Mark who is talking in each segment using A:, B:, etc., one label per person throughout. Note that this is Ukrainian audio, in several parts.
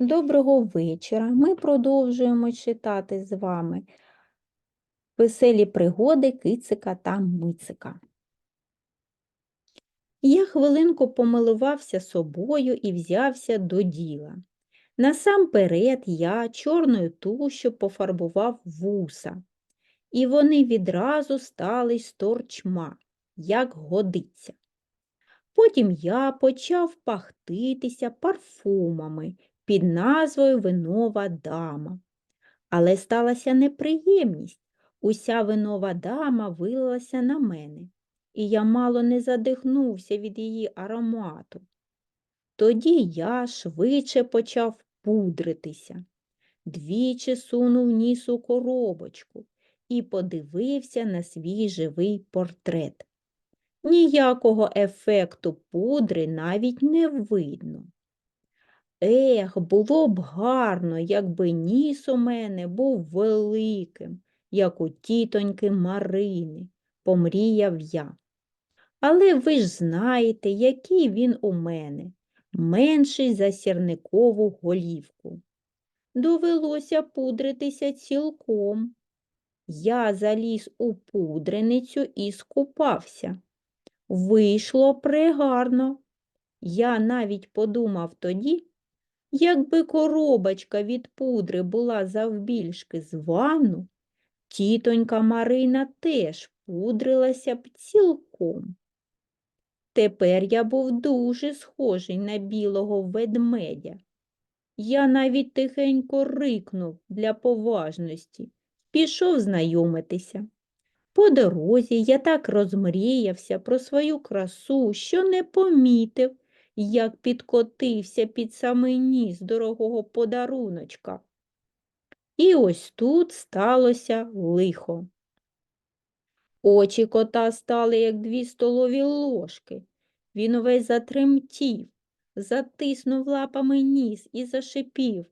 A: Доброго вечора. Ми продовжуємо читати з вами веселі пригоди кицика та мицика. Я хвилинку помилувався собою і взявся до діла. Насамперед я чорною тушю пофарбував вуса, і вони відразу стали з торчма, як годиться. Потім я почав пахтитися парфумами під назвою Винова дама. Але сталася неприємність. Уся винова дама вилилася на мене, і я мало не задихнувся від її аромату. Тоді я швидше почав пудритися, двічі сунув ніс у коробочку і подивився на свій живий портрет. Ніякого ефекту пудри навіть не видно. Ех, було б гарно, якби ніс у мене був великим, як у тітоньки Марини, помріяв я. Але ви ж знаєте, який він у мене, менший за сірникову голівку. Довелося пудритися цілком. Я заліз у пудреницю і скупався. Вийшло прегарно. Я навіть подумав тоді, якби коробочка від пудри була завбільшки з ванну, тітонька Марина теж пудрилася б цілком. Тепер я був дуже схожий на білого ведмедя. Я навіть тихенько рикнув для поважності, пішов знайомитися. По дорозі я так розмріявся про свою красу, що не помітив, як підкотився під самий ніс дорогого подаруночка. І ось тут сталося лихо. Очі кота стали, як дві столові ложки. Він увесь затремтів, затиснув лапами ніс і зашипів.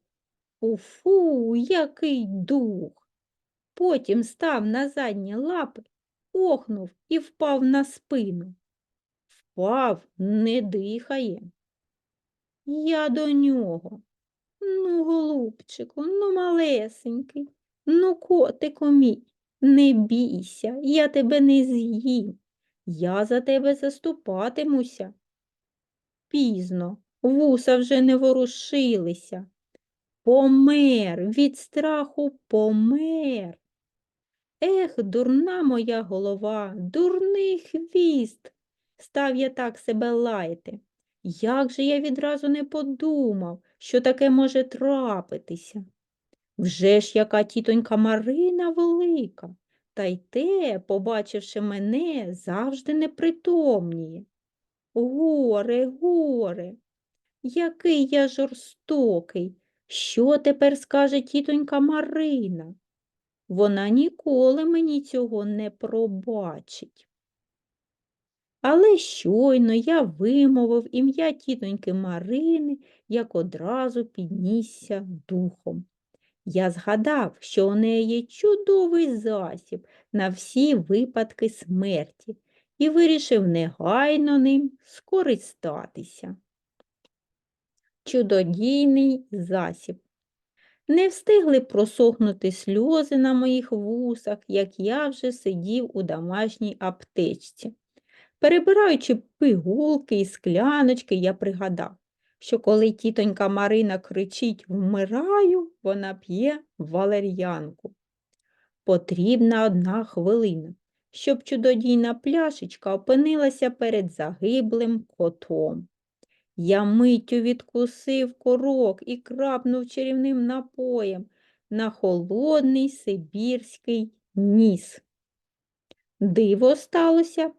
A: Фу-фу, який дух! Потім став на задні лапи, охнув і впав на спину. Впав, не дихає. Я до нього. Ну, голубчику, ну, малесенький, ну, котику мій, не бійся, я тебе не з'їм. Я за тебе заступатимуся. Пізно, вуса вже не ворушилися. Помер, від страху помер. Ех, дурна моя голова, дурний хвіст, став я так себе лаяти. Як же я відразу не подумав, що таке може трапитися? Вже ж яка тітонька Марина велика, та й те, побачивши мене, завжди непритомніє. Горе, горе, який я жорстокий, що тепер скаже тітонька Марина? Вона ніколи мені цього не пробачить. Але щойно я вимовив ім'я тітоньки Марини, як одразу піднісся духом. Я згадав, що у неї чудовий засіб на всі випадки смерті і вирішив негайно ним скористатися. Чудодійний засіб. Не встигли просохнути сльози на моїх вусах, як я вже сидів у домашній аптечці. Перебираючи пигулки і скляночки, я пригадав, що коли тітонька Марина кричить Вмираю, вона п'є валер'янку. Потрібна одна хвилина, щоб чудодійна пляшечка опинилася перед загиблим котом. Я миттю відкусив корок і крапнув чарівним напоєм на холодний сибірський ніс. Диво сталося.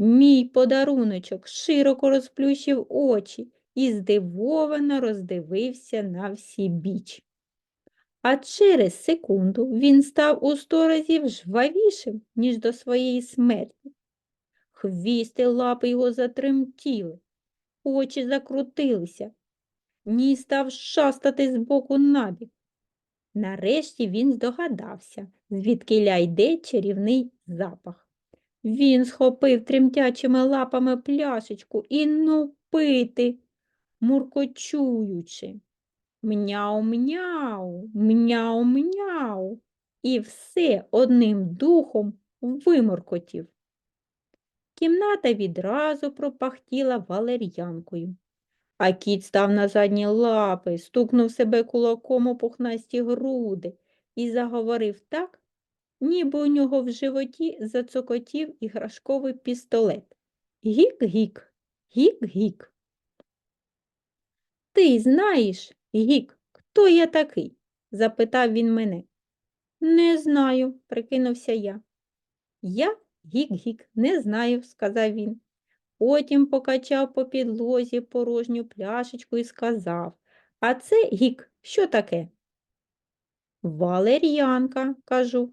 A: Мій подаруночок широко розплющив очі і здивовано роздивився на всі біч. А через секунду він став у сто разів жвавішим, ніж до своєї смерті. Хвісти лапи його затремтіли очі закрутилися, ні став шастати з боку набік. Нарешті він здогадався, звідкиля йде чарівний запах. Він схопив тремтячими лапами пляшечку і ну пити, муркочуючи. Мняу-мняу, мняу-мняу. І все одним духом виморкотів. Кімната відразу пропахтіла валер'янкою. А кіт став на задні лапи, стукнув себе кулаком у пухнасті груди і заговорив так, ніби у нього в животі зацокотів іграшковий пістолет. Гік-гік, гік-гік. Ти знаєш, гік, хто я такий? запитав він мене. Не знаю, прикинувся я. Я гік-гік, не знаю, сказав він. Потім покачав по підлозі порожню пляшечку і сказав А це гік, що таке? Валер'янка, кажу.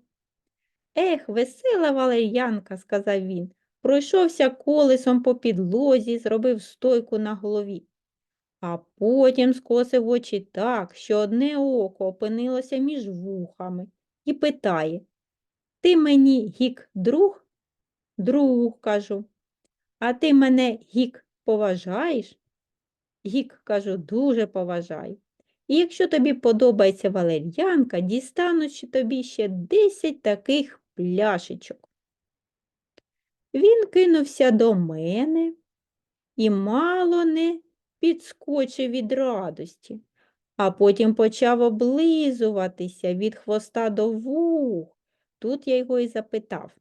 A: Ех, весела валер'янка, сказав він. Пройшовся колесом по підлозі, зробив стойку на голові. А потім скосив очі так, що одне око опинилося між вухами, і питає Ти мені гік друг? Друг, кажу. А ти мене гік поважаєш? Гік, кажу, дуже поважаю. І якщо тобі подобається валер'янка, дістану тобі ще 10 таких пляшечок. Він кинувся до мене і мало не підскочив від радості, а потім почав облизуватися від хвоста до вух. Тут я його і запитав,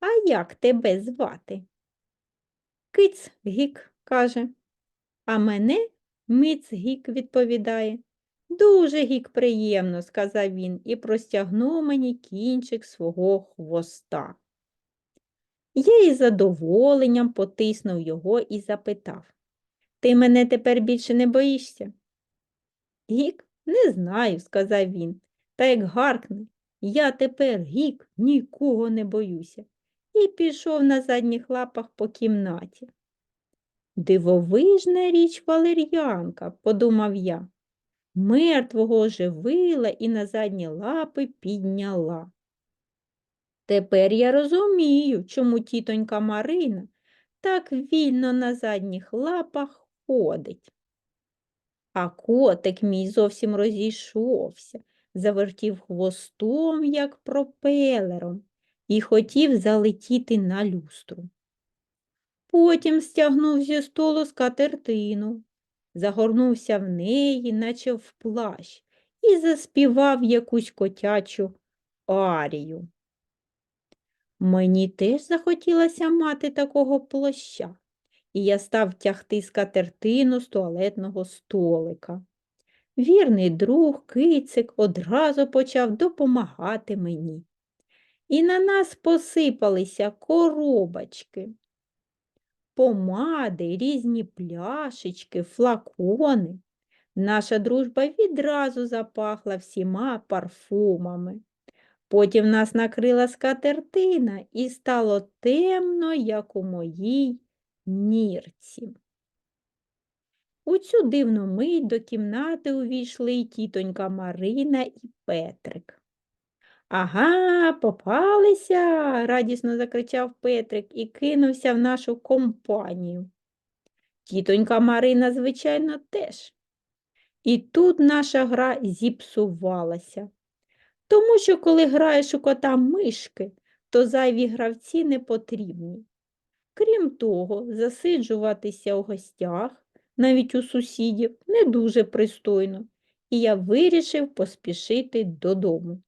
A: а як тебе звати? Киць гік, каже, а мене миць гік відповідає. Дуже гік приємно, сказав він і простягнув мені кінчик свого хвоста. Я із задоволенням потиснув його і запитав Ти мене тепер більше не боїшся? Гік, не знаю, сказав він, та як гаркне, я тепер гік нікого не боюся, і пішов на задніх лапах по кімнаті. Дивовижна річ валер'янка, подумав я. Мертвого оживила і на задні лапи підняла. Тепер я розумію, чому тітонька Марина так вільно на задніх лапах ходить. А котик мій зовсім розійшовся, завертів хвостом, як пропелером, і хотів залетіти на люстру. Потім стягнув зі столу скатертину, загорнувся в неї, наче в плащ, і заспівав якусь котячу арію. Мені теж захотілося мати такого плаща, і я став тягти скатертину з туалетного столика. Вірний друг кицик одразу почав допомагати мені. І на нас посипалися коробочки, помади, різні пляшечки, флакони. Наша дружба відразу запахла всіма парфумами. Потім нас накрила скатертина і стало темно, як у моїй нірці. У цю дивну мить до кімнати увійшли тітонька Марина і Петрик. Ага, попалися, радісно закричав Петрик і кинувся в нашу компанію. Тітонька Марина, звичайно, теж. І тут наша гра зіпсувалася. Тому що, коли граєш у кота мишки, то зайві гравці не потрібні. Крім того, засиджуватися у гостях, навіть у сусідів, не дуже пристойно, і я вирішив поспішити додому.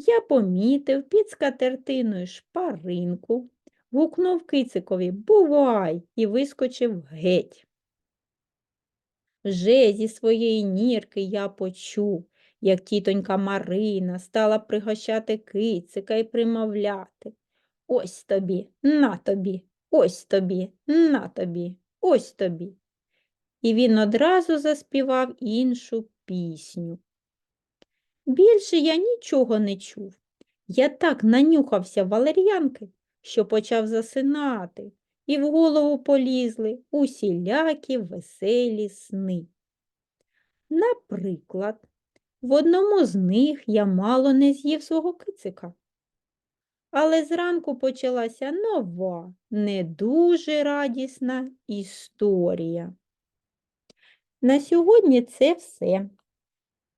A: Я помітив під скатертиною шпаринку, гукнув кицикові Бувай! і вискочив геть. Вже зі своєї нірки я почув, як тітонька Марина стала пригощати кицика і примовляти. Ось тобі, на тобі, ось тобі, на тобі, ось тобі. І він одразу заспівав іншу пісню. Більше я нічого не чув. Я так нанюхався валер'янки, що почав засинати, і в голову полізли усілякі веселі сни. Наприклад, в одному з них я мало не з'їв свого кицика. Але зранку почалася нова, не дуже радісна історія. На сьогодні це все.